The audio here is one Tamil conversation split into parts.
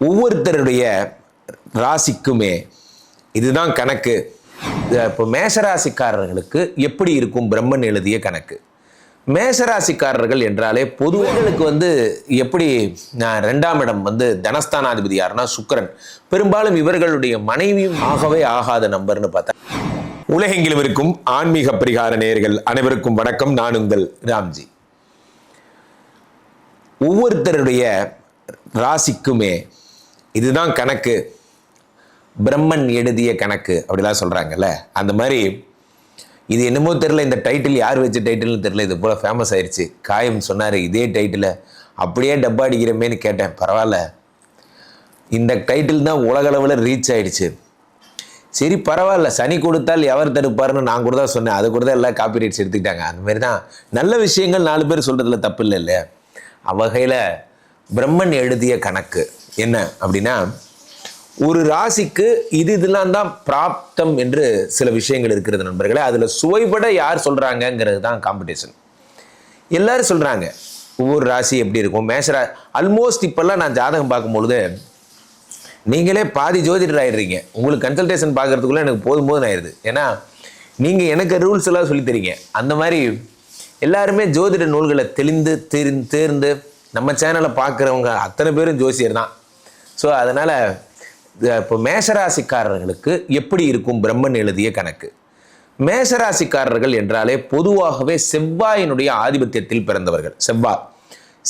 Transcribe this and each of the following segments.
ஒவ்வொருத்தருடைய ராசிக்குமே இதுதான் கணக்கு. இப்போ மேசராசிக்காரர்களுக்கு எப்படி இருக்கும் பிரம்மன் எழுதிய கணக்கு? மேசராசிக்காரர்கள் என்றாலே பொதுவர்களுக்கு வந்து எப்படி நான் ரெண்டாம் இடம் வந்து தனஸ்தானாதிபதி யாருன்னா சுக்கரன். பெரும்பாலும் இவர்களுடைய மனைவியும் ஆகவே ஆகாத நம்பர்னு பார்த்தா. உலகெங்கிலும் இருக்கும் ஆன்மீக பரிகார நேயர்கள் அனைவருக்கும் வணக்கம். நான் உங்கள் ராம்ஜி. ஒவ்வொருத்தருடைய ராசிக்குமே இதுதான் கணக்கு. பிரம்மன் எழுதிய கணக்கு அப்படிலாம் சொல்கிறாங்கல்ல அந்த மாதிரி இது என்னமோ தெரில இந்த டைட்டில் யார் வச்ச டைட்டில்னு தெரில இது போல் ஃபேமஸ் ஆயிடுச்சு காயம் சொன்னார் இதே டைட்டில் அப்படியே டப்பா அடிக்கிறமேனு கேட்டேன் பரவாயில்ல. இந்த டைட்டில் தான் உலகளவில் ரீச் ஆயிடுச்சு. சரி பரவாயில்ல சனி கொடுத்தால் எவர் தடுப்பாருன்னு நான் கூட தான் சொன்னேன் அது கூட தான் எல்லாம் காப்பி ரைட்ஸ் எடுத்துக்கிட்டாங்க. அந்த மாதிரி தான் நல்ல விஷயங்கள் நாலு பேர் சொல்கிறதுல தப்பு இல்லை இல்லையா? அவ்வகையில் பிரம்மன் எழுதிய கணக்கு. என்ன அப்படின்னா ஒரு ராசிக்கு இது இதெல்லாம் தான் பிராப்தம் என்று சில விஷயங்கள் இருக்கிறது நண்பர்களே. அதில் சுவைபட யார் சொல்கிறாங்கங்கிறது தான் காம்படிஷன் எல்லாரும் சொல்கிறாங்க ஒவ்வொரு ராசி எப்படி இருக்கும்? மேஷரா ஆல்மோஸ்ட் இப்போல்லாம் நான் ஜாதகம் பார்க்கும்பொழுது நீங்களே பாதி ஜோதிடர் ஆயிடுறீங்க. உங்களுக்கு கன்சல்டேஷன் பார்க்குறதுக்குள்ளே எனக்கு போதும் போதும் ஆயிடுது. ஏன்னா நீங்கள் எனக்கு ரூல்ஸ் எல்லாம் சொல்லித்தரீங்க அந்த மாதிரி எல்லாருமே ஜோதிட நூல்களை தெளிந்து தேர்ந்து தேர்ந்து நம்ம சேனலை பார்க்குறவங்க அத்தனை பேரும் ஜோசியர் தான். ஸோ அதனால் இப்போ மேஷராசிக்காரர்களுக்கு எப்படி இருக்கும் பிரம்மன் எழுதிய கணக்கு? மேஷராசிக்காரர்கள் என்றாலே பொதுவாகவே செவ்வாயினுடைய ஆதிபத்தியத்தில் பிறந்தவர்கள். செவ்வாய்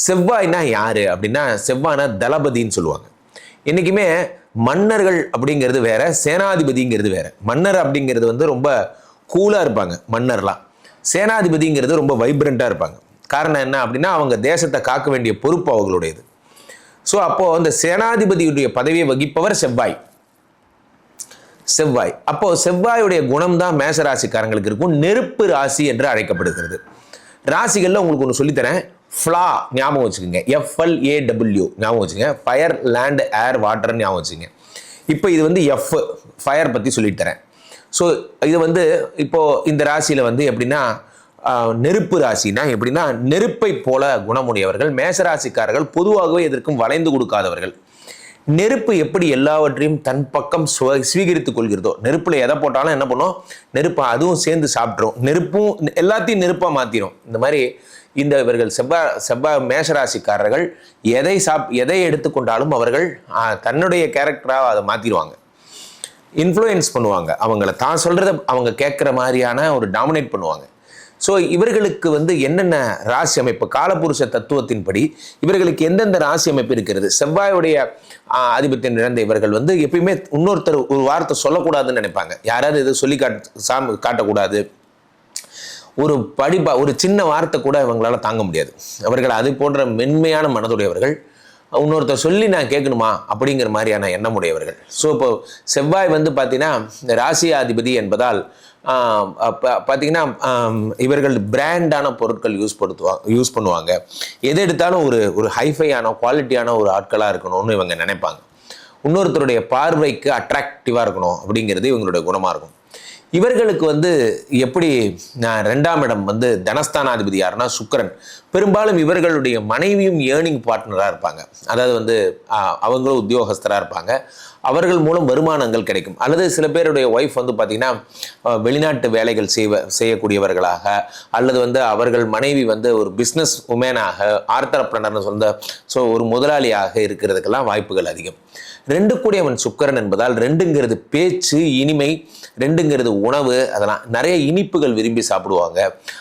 செவ்வாய்னா யாரு? அப்படின்னா செவ்வாய்னா தளபதின்னு சொல்லுவாங்க. என்றைக்குமே மன்னர்கள் அப்படிங்கிறது வேற சேனாதிபதிங்கிறது வேற. மன்னர் அப்படிங்கிறது வந்து ரொம்ப கூலாக இருப்பாங்க மன்னர்லாம் சேனாதிபதிங்கிறது ரொம்ப வைப்ரண்ட்டாக இருப்பாங்க. காரணம் என்ன அப்படின்னா அவங்க தேசத்தை காக்க வேண்டிய பொறுப்பு அவர்களுடையது ஸோ அப்போது அந்த சேனாதிபதியுடைய பதவியை வகிப்பவர் செவ்வாய். செவ்வாய். அப்போ செவ்வாயுடைய குணம் தான் மேச ராசிக்காரங்களுக்கு இருக்கும். நெருப்பு ராசி என்று அழைக்கப்படுகிறது. ராசிகளில் உங்களுக்கு ஒன்று சொல்லித்தரேன். ஃப்ளா ஞாபகம் வச்சுக்கோங்க. எஃப்எல்ஏடபிள்யூ ஞாபகம் வச்சுங்க ஃபயர் லேண்ட் ஏர் வாட்டர்னு ஞாபகம் வச்சுங்க இப்போ இது வந்து எஃப் ஃபயர் பற்றி சொல்லித்தரேன். ஸோ இது வந்து இப்போது இந்த ராசியில் வந்து எப்படின்னா நெருப்பு ராசினா எப்படின்னா நெருப்பை போல குணமுடையவர்கள் மேசராசிக்காரர்கள் பொதுவாகவே எதற்கும் வளைந்து கொடுக்காதவர்கள். நெருப்பு எப்படி எல்லாவற்றையும் தன் பக்கம் சுவ ஸ்வீகரித்துக் கொள்கிறதோ நெருப்பில் எதை போட்டாலும் என்ன பண்ணும்? நெருப்பை அதுவும் சேர்ந்து சாப்பிட்ரும் நெருப்பும் எல்லாத்தையும் நெருப்பாக மாற்றிடும் இந்த மாதிரி இந்த இவர்கள் செவ்வாய் செவ்வாய் மேஷராசிக்காரர்கள் எதை சாப் எதை எடுத்துக்கொண்டாலும் அவர்கள் தன்னுடைய கேரக்டராக அதை மாற்றிடுவாங்க இன்ஃப்ளூயன்ஸ் பண்ணுவாங்க. அவங்கள தான் சொல்கிறத அவங்க கேட்குற மாதிரியான ஒரு டாமினேட் பண்ணுவாங்க. ஸோ இவர்களுக்கு வந்து என்னென்ன ராசி அமைப்பு? காலபுருஷ தத்துவத்தின்படி இவர்களுக்கு எந்தெந்த ராசி அமைப்பு இருக்கிறது? செவ்வாயுடைய ஆதிபத்தியம் இழந்த இவர்கள் வந்து எப்பயுமே இன்னொருத்தர் ஒரு வார்த்தை சொல்லக்கூடாதுன்னு நினைப்பாங்க. யாராவது எதுவும் சொல்லி காட் சாமி காட்டக்கூடாது. ஒரு படிப்பா ஒரு சின்ன வார்த்தை கூட இவங்களால தாங்க முடியாது. அவர்கள் அது போன்ற மென்மையான மனதுடையவர்கள். இன்னொருத்தர் சொல்லி நான் கேட்கணுமா? அப்படிங்கிற மாதிரியான எண்ணமுடையவர்கள். ஸோ இப்போ செவ்வாய் வந்து பார்த்தீங்கன்னா ராசியாதிபதி என்பதால் பார்த்தீங்கன்னா இவர்கள் பிராண்டான பொருட்கள் யூஸ் படுத்துவாங்க யூஸ் பண்ணுவாங்க. எது எடுத்தாலும் ஒரு ஒரு ஹைஃபையான குவாலிட்டியான ஒரு ஆட்களாக இருக்கணும்னு இவங்க நினைப்பாங்க. இன்னொருத்தருடைய பார்வைக்கு அட்ராக்டிவாக இருக்கணும் அப்படிங்கிறது இவங்களுடைய குணமாக இருக்கும். இவர்களுக்கு வந்து எப்படி நான் ரெண்டாம் இடம் வந்து தனஸ்தானாதிபதி யாருன்னா சுக்கரன். பெரும்பாலும் இவர்களுடைய மனைவியும் ஏர்னிங் பார்ட்னராக இருப்பாங்க. அதாவது வந்து அவங்களும் உத்தியோகஸ்தராக இருப்பாங்க. அவர்கள் மூலம் வருமானங்கள் கிடைக்கும். அல்லது சில பேருடைய ஒய்ஃப் வந்து பார்த்திங்கன்னா வெளிநாட்டு வேலைகள் செய்வ செய்யக்கூடியவர்களாக அல்லது வந்து அவர்கள் மனைவி வந்து ஒரு பிஸ்னஸ் உமேனாக ஆர்த்தரப்பிரனர்னு சொந்த ஸோ ஒரு முதலாளியாக இருக்கிறதுக்கெல்லாம் வாய்ப்புகள் அதிகம். ரெண்டு கூடியவன் சுக்கரன் என்பதால் ரெண்டுங்கிறது பேச்சு இனிமை ரெண்டுங்கிறது உணவு அதெல்லாம் நிறைய இனிப்புகள் விரும்பி சாப்பிடுவாங்க.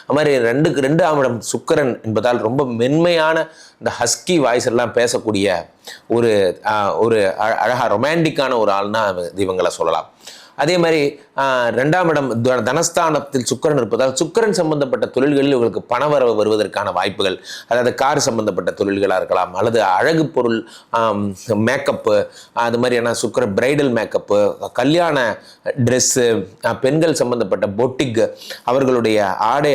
அது மாதிரி ரெண்டுக்கு ரெண்டு ஆமிடம் சுக்கரன் என்பதால் ரொம்ப மென்மையான இந்த ஹஸ்கி வாய்ஸ் எல்லாம் பேசக்கூடிய ஒரு ஒரு அ- அழகா ரொமான்டிக்கான ஒரு ஆள்னா இவங்களை சொல்லலாம். அதே மாதிரி ரெண்டாம் இடம் தனஸ்தானத்தில் சுக்கிரன் இருப்பதால் சுக்கிரன் சம்பந்தப்பட்ட தொழில்களில் உங்களுக்கு பணவரவு வருவதற்கான வாய்ப்புகள் அதாவது கார் சம்பந்தப்பட்ட தொழில்களாக இருக்கலாம் அல்லது அழகு பொருள் மேக்கப்பு அது மாதிரியான சுக்கிர பிரைடல் மேக்கப்பு கல்யாண ட்ரெஸ்ஸு பெண்கள் சம்பந்தப்பட்ட பொட்டிக் அவர்களுடைய ஆடை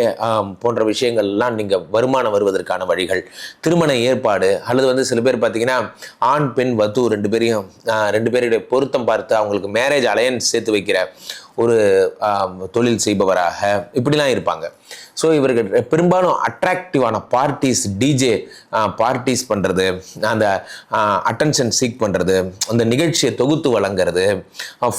போன்ற விஷயங்கள்லாம் நீங்கள் வருமானம் வருவதற்கான வழிகள் திருமண ஏற்பாடு அல்லது வந்து சில பேர் பார்த்தீங்கன்னா ஆண் பெண் வது ரெண்டு பேரையும் ரெண்டு பேருடைய பொருத்தம் பார்த்து அவங்களுக்கு மேரேஜ் அலையன்ஸ் சேர்த்து சேர்த்து வைக்கிற ஒரு தொழில் செய்பவராக இப்படிலாம் இருப்பாங்க. ஸோ இவர்கள் பெரும்பாலும் அட்ராக்டிவான பார்ட்டிஸ் டிஜே பார்ட்டிஸ் பண்ணுறது அந்த அட்டென்ஷன் சீக் பண்ணுறது அந்த நிகழ்ச்சியை தொகுத்து வழங்குறது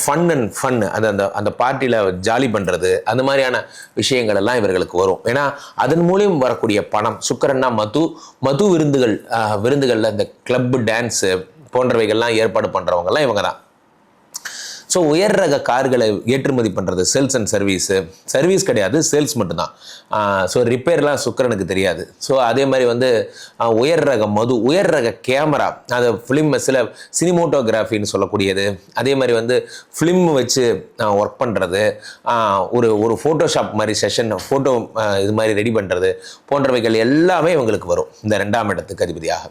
ஃபன் அண்ட் ஃபன் அந்த அந்த அந்த பார்ட்டியில் ஜாலி பண்ணுறது அந்த மாதிரியான விஷயங்கள் எல்லாம் இவர்களுக்கு வரும். ஏன்னா அதன் மூலியம் வரக்கூடிய பணம் சுக்கரன்னா மது மது விருந்துகள் விருந்துகளில் இந்த கிளப்பு டான்ஸு போன்றவைகள்லாம் ஏற்பாடு பண்ணுறவங்கலாம் இவங்க தான் ஸோ உயர் ரக கார்களை ஏற்றுமதி பண்ணுறது சேல்ஸ் அண்ட் சர்வீஸு சர்வீஸ் கிடையாது சேல்ஸ் மட்டும்தான். ஸோ ரிப்பேர்லாம் சுக்கரனுக்கு தெரியாது. ஸோ அதே மாதிரி வந்து உயர் ரக மது உயர் ரக கேமரா. அது ஃபிலிம் சில சினிமோட்டோகிராஃபின்னு சொல்லக்கூடியது. அதே மாதிரி வந்து ஃபிலிம் வச்சு ஒர்க் பண்ணுறது ஒரு ஒரு ஃபோட்டோஷாப் மாதிரி செஷன் ஃபோட்டோ இது மாதிரி ரெடி பண்ணுறது போன்றவைகள் எல்லாமே இவங்களுக்கு வரும் இந்த ரெண்டாம் இடத்துக்கு அதிபதியாக.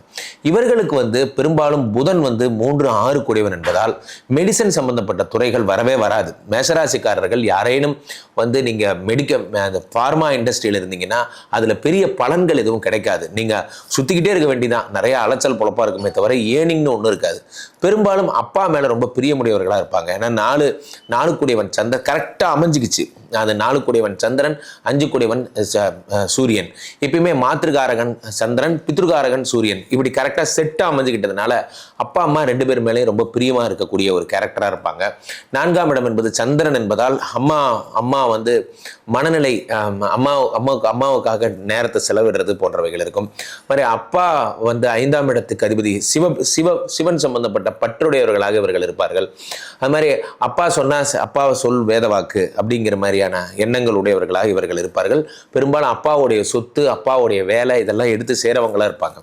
இவர்களுக்கு வந்து பெரும்பாலும் புதன் வந்து மூன்று ஆறு கூடியவன் என்பதால் மெடிசன் சம்பந்தப்பட்ட துறைகள் வரவே வராது. மேசராசிக்காரர்கள் யாரேனும் வந்து நீங்கள் மெடிக்க அந்த ஃபார்மா இண்டஸ்ட்ரியில் இருந்தீங்கன்னா அதில் பெரிய பலன்கள் எதுவும் கிடைக்காது. நீங்கள் சுற்றிக்கிட்டே இருக்க வேண்டிதான். நிறைய அலைச்சல் பொழப்பாக இருக்குமே தவிர ஏனிங்னு ஒன்றும் இருக்காது. பெரும்பாலும் அப்பா மேலே ரொம்ப பிரியமுடையவர்களாக இருப்பாங்க. ஏன்னா நாலு நாலு கூடியவன் சந்தை கரெக்டாக அமைஞ்சிக்கிச்சு. அது நாலு கூடியவன் சந்திரன் அஞ்சு கூடியவன் ச- சூரியன். எப்பயுமே மாத்திருக்காரகன் சந்திரன் பித்ருகாரகன் சூரியன். இப்படி கரெக்டாக செட்டாக அமைஞ்சுக்கிட்டதுனால அப்பா அம்மா ரெண்டு பேர் மேலேயும் ரொம்ப பிரியமாக இருக்கக்கூடிய ஒரு கேரக்டராக இருப்பாங்க. நான்காம் இடம் என்பது சந்திரன் என்பதால் அம்மா அம்மா வந்து மனநிலை அம்மா அம்மாவுக்கு அம்மாவுக்காக நேரத்தை செலவிடுறது போன்றவைகள் இருக்கும். மாதிரி அப்பா வந்து ஐந்தாம் இடத்துக்கு அதிபதி சிவ சிவ சிவன் சம்பந்தப்பட்ட பற்றுடையவர்களாக இவர்கள் இருப்பார்கள். அது மாதிரி அப்பா சொன்னா அப்பாவை சொல் வேதவாக்கு அப்படிங்கிற மாதிரி மாதிரியான எண்ணங்கள் உடையவர்களாக இவர்கள் இருப்பார்கள். பெரும்பாலும் அப்பாவுடைய சொத்து அப்பாவுடைய வேலை இதெல்லாம் எடுத்து சேரவங்களா இருப்பாங்க.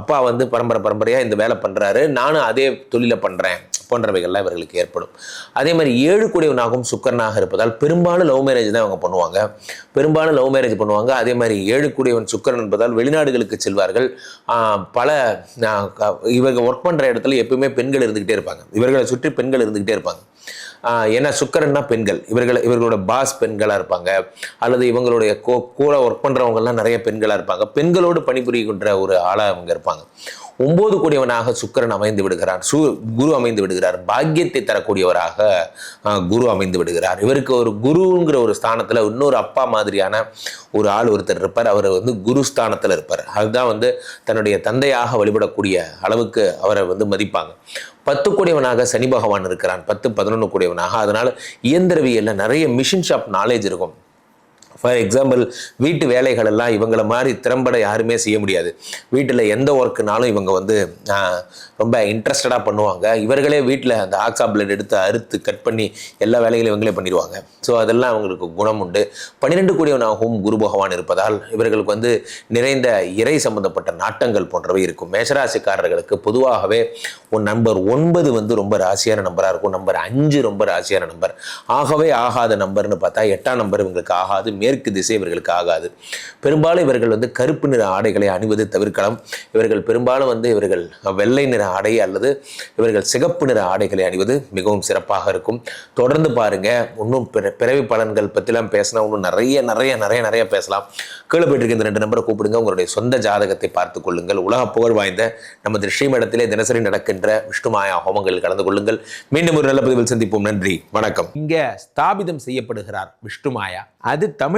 அப்பா வந்து பரம்பரை பரம்பரையாக இந்த வேலை பண்ணுறாரு நானும் அதே தொழிலை பண்ணுறேன் போன்றவைகள்லாம் இவர்களுக்கு ஏற்படும். அதே மாதிரி ஏழு கூடியவனாகவும் சுக்கரனாக இருப்பதால் பெரும்பாலும் லவ் மேரேஜ் தான் அவங்க பண்ணுவாங்க. பெரும்பாலும் லவ் மேரேஜ் பண்ணுவாங்க. அதே மாதிரி ஏழு கூடியவன் சுக்கரன் என்பதால் வெளிநாடுகளுக்கு செல்வார்கள். பல இவங்க ஒர்க் பண்ணுற இடத்துல எப்பவுமே பெண்கள் இருந்துக்கிட்டே இருப்பாங்க. இவர்களை சுற்றி பெண்கள் இருந்துக்கிட்டே இருப்பாங்க. ஏன்னா சுக்கரன்னா பெண்கள். இவர்கள் இவர்களோட பாஸ் பெண்களாக இருப்பாங்க. அல்லது இவங்களுடைய கோ கூட ஒர்க் பண்ணுறவங்கலாம் நிறைய பெண்களாக இருப்பாங்க. பெண்களோடு பணிபுரிகின்ற ஒரு ஆளாக அவங்க இருப்பாங்க. ஒன்பது கூடியவனாக சுக்கிரன் அமைந்து விடுகிறார். சு குரு அமைந்து விடுகிறார். பாக்கியத்தை தரக்கூடியவராக குரு அமைந்து விடுகிறார். இவருக்கு ஒரு குருங்கிற ஒரு ஸ்தானத்தில் இன்னொரு அப்பா மாதிரியான ஒரு ஆள் ஒருத்தர் இருப்பார். அவர் வந்து குரு ஸ்தானத்தில் இருப்பார். அதுதான் வந்து தன்னுடைய தந்தையாக வழிபடக்கூடிய அளவுக்கு அவரை வந்து மதிப்பாங்க. பத்து கூடியவனாக சனி பகவான் இருக்கிறான். பத்து பதினொன்று கூடியவனாக. அதனால் இயந்திரவியலில் நிறைய மிஷின் ஷாப் நாலேஜ் இருக்கும். ஃபார் எக்ஸாம்பிள் வீட்டு வேலைகள் எல்லாம் மாதிரி திறம்பட யாருமே செய்ய முடியாது. வீட்டில் எந்த ஒர்க்குனாலும் இவங்க வந்து ரொம்ப இன்ட்ரெஸ்டடாக பண்ணுவாங்க. இவர்களே வீட்டில் அந்த ஆக்ஸா பிளட் எடுத்து அறுத்து கட் பண்ணி எல்லா வேலைகளையும் இவங்களே பண்ணிடுவாங்க. ஸோ அதெல்லாம் அவங்களுக்கு குணம் உண்டு. பன்னிரெண்டு கூடியவனாகவும் குரு பகவான் இருப்பதால் இவர்களுக்கு வந்து நிறைந்த இறை சம்பந்தப்பட்ட நாட்டங்கள் போன்றவை இருக்கும். மேஷராசிக்காரர்களுக்கு பொதுவாகவே ஒரு நம்பர் ஒன்பது வந்து ரொம்ப ராசியான நம்பராக இருக்கும். நம்பர் அஞ்சு ரொம்ப ராசியான நம்பர் ஆகவே ஆகாத நம்பர்னு பார்த்தா எட்டாம் நம்பர் இவங்களுக்கு ஆகாது. மேற்கு திசை இவர்களுக்கு ஆகாது. பெரும்பாலும் இவர்கள் வந்து கருப்பு நிற ஆடைகளை அணிவது தவிர்க்கலாம். இவர்கள் பெரும்பாலும் வந்து இவர்கள் வெள்ளை நிற ஆடை அல்லது இவர்கள் சிகப்பு நிற ஆடைகளை அணிவது மிகவும் சிறப்பாக இருக்கும். தொடர்ந்து பாருங்க இன்னும் பிறவி பலன்கள் பற்றிலாம் பேசினா இன்னும் நிறைய நிறைய நிறைய நிறைய பேசலாம். கீழே போயிட்டு இந்த ரெண்டு நம்பரை கூப்பிடுங்க. உங்களுடைய சொந்த ஜாதகத்தை பார்த்து கொள்ளுங்கள். உலக புகழ் வாய்ந்த நமது ஸ்ரீமடத்திலே தினசரி நடக்கின்ற விஷ்ணுமாயா ஹோமங்களில் கலந்து கொள்ளுங்கள். மீண்டும் ஒரு நல்ல பதிவில் சந்திப்போம். நன்றி. வணக்கம். இங்க ஸ்தாபிதம் செய்யப்படுகிறார் விஷ்ணுமாயா அது தமிழ்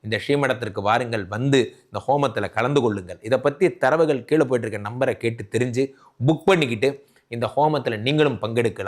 இந்த ஸ்ரீமடத்திற்கு வாருங்கள் வந்து இந்த ஹோமத்தில் கலந்து கொள்ளுங்கள். இதை பற்றி தரவுகள் கீழே போயிட்டுருக்க நம்பரை கேட்டு தெரிஞ்சு புக் பண்ணிக்கிட்டு இந்த ஹோமத்தில் நீங்களும் பங்கெடுக்கலாம்.